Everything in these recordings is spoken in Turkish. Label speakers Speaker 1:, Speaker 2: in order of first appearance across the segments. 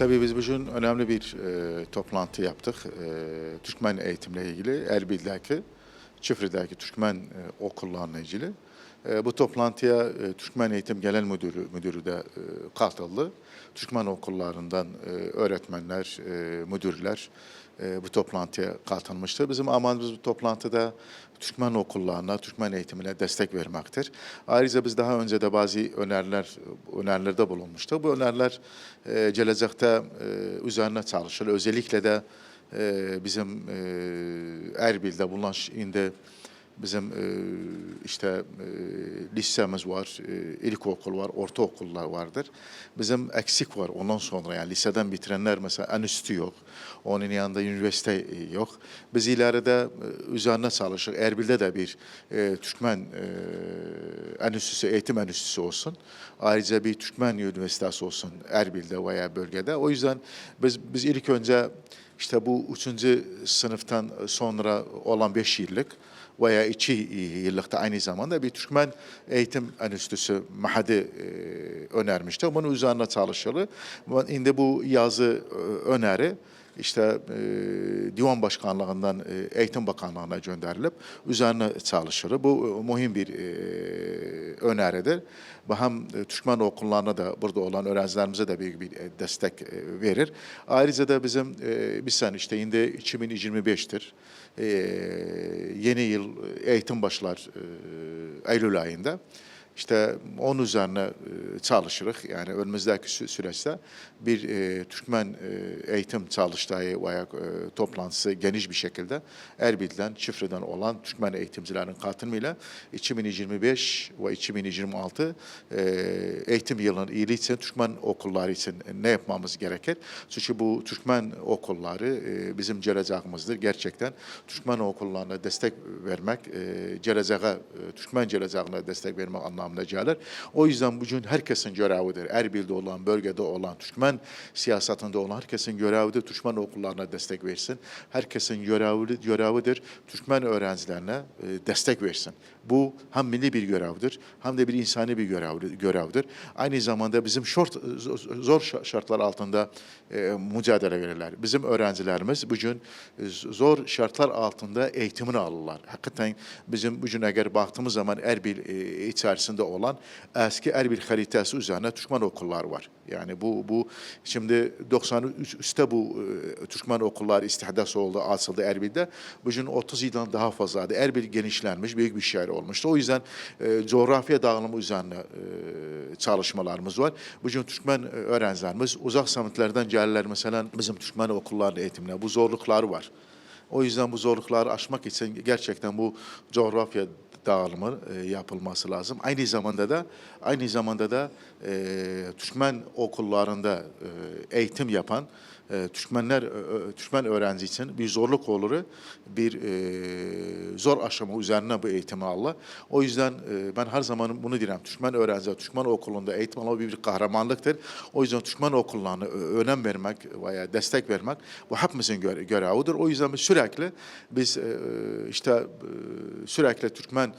Speaker 1: Tabii biz bugün önemli bir e, toplantı yaptık. E, Türkmen eğitimle ilgili Erbil'deki, Çifri'deki Türkmen e, okullarla ilgili. E, bu toplantıya e, Türkmen Eğitim Genel Müdürü, Müdürü de e, katıldı. Türkmen okullarından e, öğretmenler, müdürler bu toplantıya katılmıştı. Bizim amacımız bu toplantıda Türkmen okullarına, Türkmen eğitimine destek vermektir. Ayrıca biz daha önce de bazı öneriler önerilerde bulunmuştuk. Bu öneriler gelecekte üzerine çalışılır. Özellikle de bizim Erbil'de bulunan şimdi bizim e, işte e, lisemiz var, e, ilkokul var, ortaokullar vardır. Bizim eksik var ondan sonra yani liseden bitirenler mesela enstitü yok. Onun yanında üniversite yok. Biz ileride üzerine çalışır. Erbil'de de bir Türkmen enstitüsü, eğitim enstitüsü olsun. Ayrıca bir Türkmen üniversitesi olsun Erbil'de veya bölgede. O yüzden biz biz ilk önce işte bu üçüncü sınıftan sonra olan beş yıllık veya iki yıllıkta aynı zamanda bir Türkmen Eğitim Enstitüsü Mahadi e, önermişti. Bunun üzerine çalışılır. Şimdi bu yazı e, öneri işte e, Divan Başkanlığından e, Eğitim Bakanlığı'na gönderilip üzerine çalışılır. Bu e, mühim bir e, öneridir. Bu hem e, Türkmen okullarına da burada olan öğrencilerimize de büyük bir e, destek e, verir. Ayrıca da bizim e, bir sene işte şimdi 2025'tir. E, yeni yıl eğitim başlar e, Eylül ayında. İşte onun üzerine e, çalışırız. Yani önümüzdeki sü- süreçte bir e, Türkmen e, eğitim çalıştığı veya e, toplantısı geniş bir şekilde Erbil'den, Çifre'den olan Türkmen eğitimcilerin katılımıyla 2025 ve 2026 e, eğitim yılının iyiliği için Türkmen okulları için ne yapmamız gerekir? Çünkü bu Türkmen okulları e, bizim geleceğimizdir. Gerçekten Türkmen okullarına destek vermek, e, geleceğe, Türkmen geleceğine destek vermek anlamına gelir. O yüzden bugün herkesin görevidir. Erbil'de olan, bölgede olan, Türkmen siyasetinde olan herkesin görevidir. Türkmen okullarına destek versin. Herkesin görevi, görevidir. Türkmen öğrencilerine e, destek versin. Bu hem milli bir görevdir, hem de bir insani bir görevdir. Aynı zamanda bizim şort, zor şa- şartlar altında e, mücadele verirler. Bizim öğrencilerimiz bugün e, zor şartlar altında eğitimini alırlar. Hakikaten bizim bugün eğer baktığımız zaman Erbil e, içerisinde olan eski Erbil haritası üzerine Türkmen okullar var. Yani bu bu şimdi 93 üstte bu e, Türkmen okullar istihdas oldu, açıldı Erbil'de. Bugün 30 yıldan daha fazlaydı. Erbil genişlenmiş, büyük bir şehir olmuştu. O yüzden e, coğrafya dağılımı üzerine e, çalışmalarımız var. Bugün Türkmen öğrencilerimiz uzak semtlerden gelirler mesela bizim Türkmen okullarında eğitimine. Bu zorluklar var. O yüzden bu zorlukları aşmak için gerçekten bu coğrafya dağılımı e, yapılması lazım. Aynı zamanda da aynı zamanda da e, Türkmen okullarında e, eğitim yapan e, Türkmenler, ö- Türkmen öğrenci için bir zorluk olur, bir e, zor aşama üzerine bu eğitimi alır. O yüzden e, ben her zaman bunu diyorum. Türkmen öğrenci, Türkmen okulunda eğitim almak bir, bir kahramanlıktır. O yüzden Türkmen okullarına önem vermek veya destek vermek bu hepimizin göre, görevidir. O yüzden biz sürekli biz e, işte e, sürekli Türkmen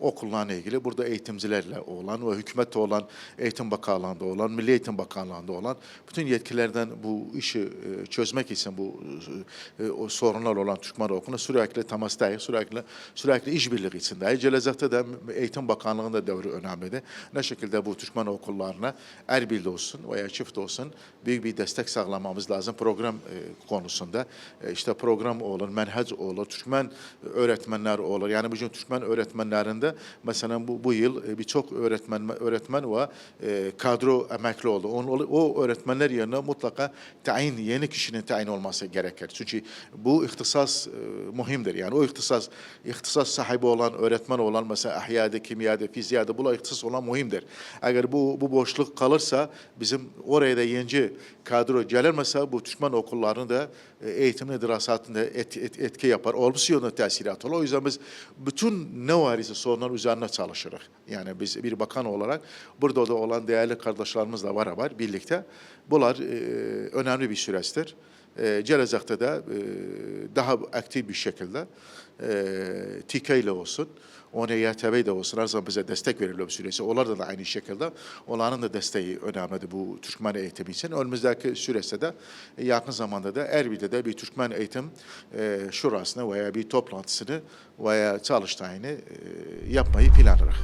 Speaker 1: okullarına ilgili burada eğitimcilerle olan ve hükümette olan Eğitim Bakanlığı'nda olan, Milli Eğitim Bakanlığı'nda olan bütün yetkilerden bu işi e, çözmek için bu e, o sorunlar olan Türkmen okuluna sürekli temastayız, sürekli sürekli işbirliği içindeyiz. Gelecekte de Eğitim Bakanlığı'nın da devri önemlidir. Ne şekilde bu Türkmen okullarına Erbil'de olsun veya çift olsun büyük bir destek sağlamamız lazım program e, konusunda. İşte program olur, menhec olur, Türkmen öğretmenler olur. Yani bugün Türkmen öğretmenlerinde mesela bu, bu yıl e, birçok öğretmen öğretmen ve kadro emekli oldu. O, o öğretmenler yerine mutlaka tayin, yeni kişinin tayin olması gerekir. Çünkü bu ihtisas e, muhimdir. Yani o ihtisas, ihtisas sahibi olan, öğretmen olan mesela ahyada, kimyada, fizyada, bu ihtisas olan muhimdir. Eğer bu, bu boşluk kalırsa bizim oraya da yeni kadro gelir mesela bu Türkmen okullarının da e, eğitimine, dirasatında et, et, etki yapar. Olumsuz yönde tesirat olur. O yüzden biz bütün ne var ise sorunlar üzerine çalışırız. Yani biz bir bakan olarak burada da olan değerli kardeşlerimizle beraber birlikte bunlar e, önemli bir süreçtir. Gelecekte de e, daha aktif bir şekilde e, TİKA ile olsun Ona YTB de olsun her zaman bize destek veriliyor bu süresi. Onlar da aynı şekilde. Onların da desteği önemlidir bu Türkmen eğitimi için. Önümüzdeki süresi de e, yakın zamanda da Erbil'de de bir Türkmen eğitim e, şurasını veya bir toplantısını veya çalıştayını yapmayı planladık.